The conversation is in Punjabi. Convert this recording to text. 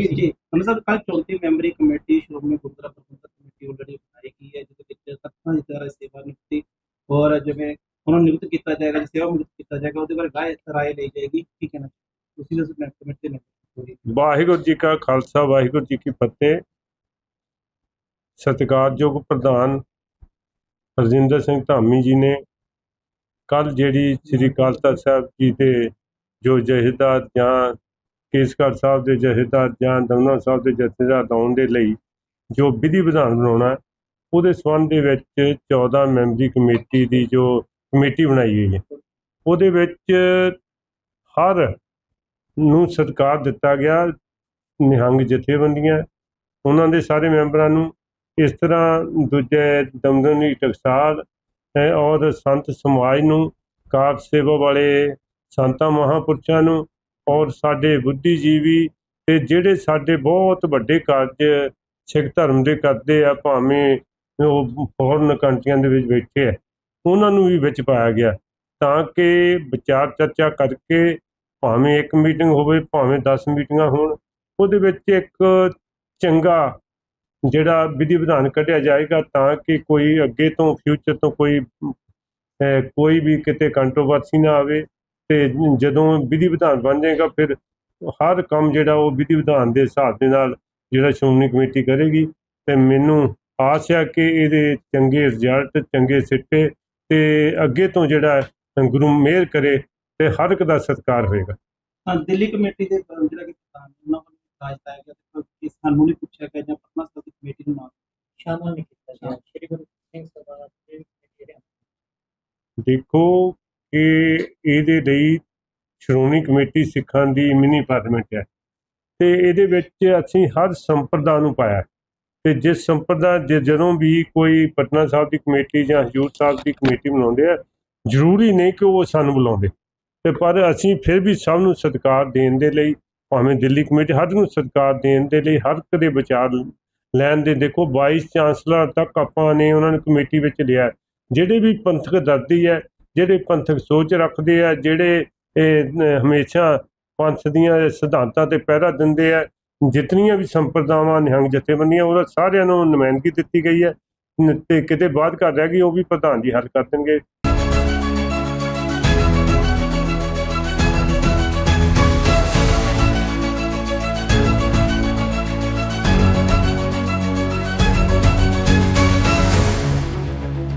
ਸਾਨੂੰ ਸਰ ਕੱਲ 34 memory committee Shiromani Gurdwara Prabandhak committee already ਬਣਾਈ ਗਈ ਹੈ ਜਿਹਦੇ ਵਿੱਚ ਤੱਥਾਂ ਦੀ ਤਰ੍ਹਾਂ ਸੇਵਾ ਨਿਯੁਕਤੀ ਔਰ ਜਿਵੇਂ ਉਹਨਾਂ ਨੂੰ ਨਿਯੁਕਤ ਕੀਤਾ ਜਾਏਗਾ ਜਾਂ ਸੇਵਾ ਨਿਯੁਕਤ ਕੀਤਾ ਜਾਏਗਾ ਉਹਦੇ ਬਾਰੇ ਰਾਏ ਰਾਏ ਲਈ ਜਾਏਗੀ ਠੀਕ ਹੈ ਨਾ ਤੁਸੀਂ ਦੱਸੋ ਮੈਂ ਕਮੇਟੀ ਦੇ ਮੈਂਬਰ ਵਾਹਿਗੁਰੂ ਜੀ ਕਾ ਖਾਲਸਾ ਵਾਹਿਗੁਰੂ ਜੀ ਕੀ ਫਤਿਹ ਸਤਿਕਾਰਯੋਗ ਪ੍ਰਧਾਨ ਰਜਿੰਦਰ ਸਿੰਘ ਧਾਮੀ ਜੀ ਨੇ ਕੱਲ ਜਿਹੜੀ ਸ੍ਰੀ ਅਕਾਲ ਤਖਤ ਸਾਹਿਬ ਜੀ ਦੇ ਜੋ ਜਹੇਦਾਰ ਜਾਂ ਕੇਸਗੜ੍ਹ ਸਾਹਿਬ ਦੇ ਜਥੇਦਾਰ ਜਾਂ ਦਮਨਾ ਸਾਹਿਬ ਦੇ ਜਥੇਦਾਰ ਲਾਉਣ ਦੇ ਲਈ ਜੋ ਵਿਧੀ ਵਿਧਾਨ ਬਣਾਉਣਾ ਉਹਦੇ ਸੰਬੰਧ ਦੇ ਵਿੱਚ 14 ਮੈਂਬਰੀ ਕਮੇਟੀ ਦੀ ਜੋ ਕਮੇਟੀ ਬਣਾਈ ਗਈ ਹੈ। ਉਹਦੇ ਵਿੱਚ ਹਰ ਨੂੰ ਸਤਿਕਾਰ ਦਿੱਤਾ ਗਿਆ, ਨਿਹੰਗ ਜਥੇਬੰਦੀਆਂ, ਉਹਨਾਂ ਦੇ ਸਾਰੇ ਮੈਂਬਰਾਂ ਨੂੰ। ਇਸ ਤਰ੍ਹਾਂ ਦੂਜੇ ਦਮਦਮੀ ਟਕਸਾਲ ਔਰ ਸੰਤ ਸਮਾਜ ਨੂੰ, ਕਾਰ ਸੇਵਾ ਵਾਲੇ ਸੰਤਾਂ ਮਹਾਪੁਰਸ਼ਾਂ ਨੂੰ ਔਰ ਸਾਡੇ ਬੁੱਧੀਜੀਵੀ ਤੇ ਜਿਹੜੇ ਸਾਡੇ ਬਹੁਤ ਵੱਡੇ ਕਾਰਜ ਸਿੱਖ ਧਰਮ ਦੇ ਕਰਦੇ ਆ, ਭਾਵੇਂ ਉਹ ਫੋਰਨ ਕੰਟਰੀਆਂ ਦੇ ਵਿੱਚ ਬੈਠੇ ਆ, ਉਹਨਾਂ ਨੂੰ ਵੀ ਵਿੱਚ ਪਾਇਆ ਗਿਆ ਤਾਂ ਕਿ ਵਿਚਾਰ ਚਰਚਾ ਕਰਕੇ ਭਾਵੇਂ ਇੱਕ ਮੀਟਿੰਗ ਹੋਵੇ, ਭਾਵੇਂ 10 ਮੀਟਿੰਗਾਂ ਹੋਣ, ਉਹਦੇ ਵਿੱਚ ਇੱਕ ਚੰਗਾ ਜਿਹੜਾ ਵਿਧੀ ਵਿਧਾਨ ਕੱਢਿਆ ਜਾਏਗਾ ਤਾਂ ਕਿ ਕੋਈ ਅੱਗੇ ਤੋਂ ਫਿਊਚਰ ਤੋਂ ਕੋਈ ਕੋਈ ਵੀ ਕਿਤੇ ਕੰਟਰੋਵਰਸੀ ਨਾ ਆਵੇ। ਤੇ ਜਦੋਂ ਵਿਧੀ ਵਿਧਾਨ ਬਣ ਜਾਏਗਾ ਫਿਰ ਹਰ ਕੰਮ ਜਿਹੜਾ ਉਹ ਵਿਧੀ ਵਿਧਾਨ ਦੇ ਹਿਸਾਬ ਦੇ ਨਾਲ ਜਿਹੜਾ ਸ਼੍ਰੋਮਣੀ ਕਮੇਟੀ ਕਰੇਗੀ। ਤੇ ਮੈਨੂੰ ਆਸ ਹੈ ਕਿ ਇਹਦੇ ਚੰਗੇ ਰਿਜ਼ਲਟ ਚੰਗੇ ਸਿੱਟੇ ਤੇ ਅੱਗੇ ਤੋਂ ਜਿਹੜਾ ਗੁਰੂ ਮਿਹਰ ਕਰੇ ਤੇ ਹਰ ਇੱਕ ਦਾ ਸਤਿਕਾਰ ਹੋਏਗਾ। ਹਾਂ ਦਿੱਲੀ ਕਮੇਟੀ ਦੇ ਜਿਹੜਾ ਕਿ ਪ੍ਰਧਾਨ ਉਹਨਾਂ ਵੱਲੋਂ ਰਾਜ ਪਾਇਆ ਗਿਆ ਕਿ ਸਾਨੂੰ ਨਹੀਂ ਪੁੱਛਿਆ ਗਿਆ ਜਾਂ ਪਟਨਾ ਸਾਹਿਬ ਦੀ ਕਮੇਟੀ ਨੂੰ ਨਾ ਸ਼ਾਮਲ ਨਹੀਂ ਕੀਤਾ ਗਿਆ। ਸ਼੍ਰੀ ਗੁਰੂ ਸਿੰਘ ਸਭਾ ਦੇ ਦੇਖੋ ਕਿ ਇਹਦੇ ਲਈ ਸ਼੍ਰੋਮਣੀ ਕਮੇਟੀ ਸਿੱਖਾਂ ਦੀ ਮਿਨੀ ਪਾਰਲੀਮੈਂਟ ਹੈ। ਤੇ ਇਹਦੇ ਵਿੱਚ ਅਸੀਂ ਹਰ ਸੰਪਰਦਾ ਨੂੰ ਪਾਇਆ ਤੇ ਜਿਸ ਸੰਪਰਦਾ ਜ- ਜਦੋਂ ਵੀ ਕੋਈ ਪਟਨਾ ਸਾਹਿਬ ਦੀ ਕਮੇਟੀ ਜਾਂ ਹਜੂਰ ਸਾਹਿਬ ਦੀ ਕਮੇਟੀ ਬਣਾਉਂਦੇ ਆ, ਜ਼ਰੂਰੀ ਨਹੀਂ ਕਿ ਉਹ ਸਾਨੂੰ ਬੁਲਾਉਂਦੇ। ਤੇ ਪਰ ਅਸੀਂ ਫਿਰ ਵੀ ਸਭ ਨੂੰ ਸਤਿਕਾਰ ਦੇਣ ਦੇ ਲਈ, ਭਾਵੇਂ ਦਿੱਲੀ ਕਮੇਟੀ ਹਰ ਨੂੰ ਸਤਿਕਾਰ ਦੇਣ ਦੇ ਲਈ ਹਰ ਕਦੇ ਵਿਚਾਰ ਲੈਣ ਦੇ ਦੇਖੋ, ਵਾਈਸ ਚਾਂਸਲਰ ਤੱਕ ਆਪਾਂ ਨੇ ਉਹਨਾਂ ਨੂੰ ਕਮੇਟੀ ਵਿੱਚ ਲਿਆ ਜਿਹੜੇ ਵੀ ਪੰਥਕ ਦਰਦੀ ਹੈ ਜਿਹੜੇ ਪੰਥਕ ਸੋਚ ਰੱਖਦੇ ਆ, ਜਿਹੜੇ ਹਮੇਸ਼ਾ ਪੰਥ ਦੀਆਂ ਸਿਧਾਂਤਾਂ ਤੇ ਪਹਿਰਾ ਦਿੰਦੇ ਆ, ਜਿਤਨੀਆਂ ਵੀ ਸੰਪਰਦਾਵਾਂ ਨਿਹੰਗ ਜਥੇਬੰਦੀਆਂ ਉਹਨਾਂ ਸਾਰਿਆਂ ਨੂੰ ਨੁਮਾਇੰਦਗੀ ਦਿੱਤੀ ਗਈ ਹੈ। ਨ- ਤੇ ਕਿਤੇ ਬਾਅਦ ਕਰ ਰਹਿ ਗਈ, ਉਹ ਵੀ ਪ੍ਰਧਾਨ ਜੀ ਹੱਲ ਕਰ ਦੇਣਗੇ।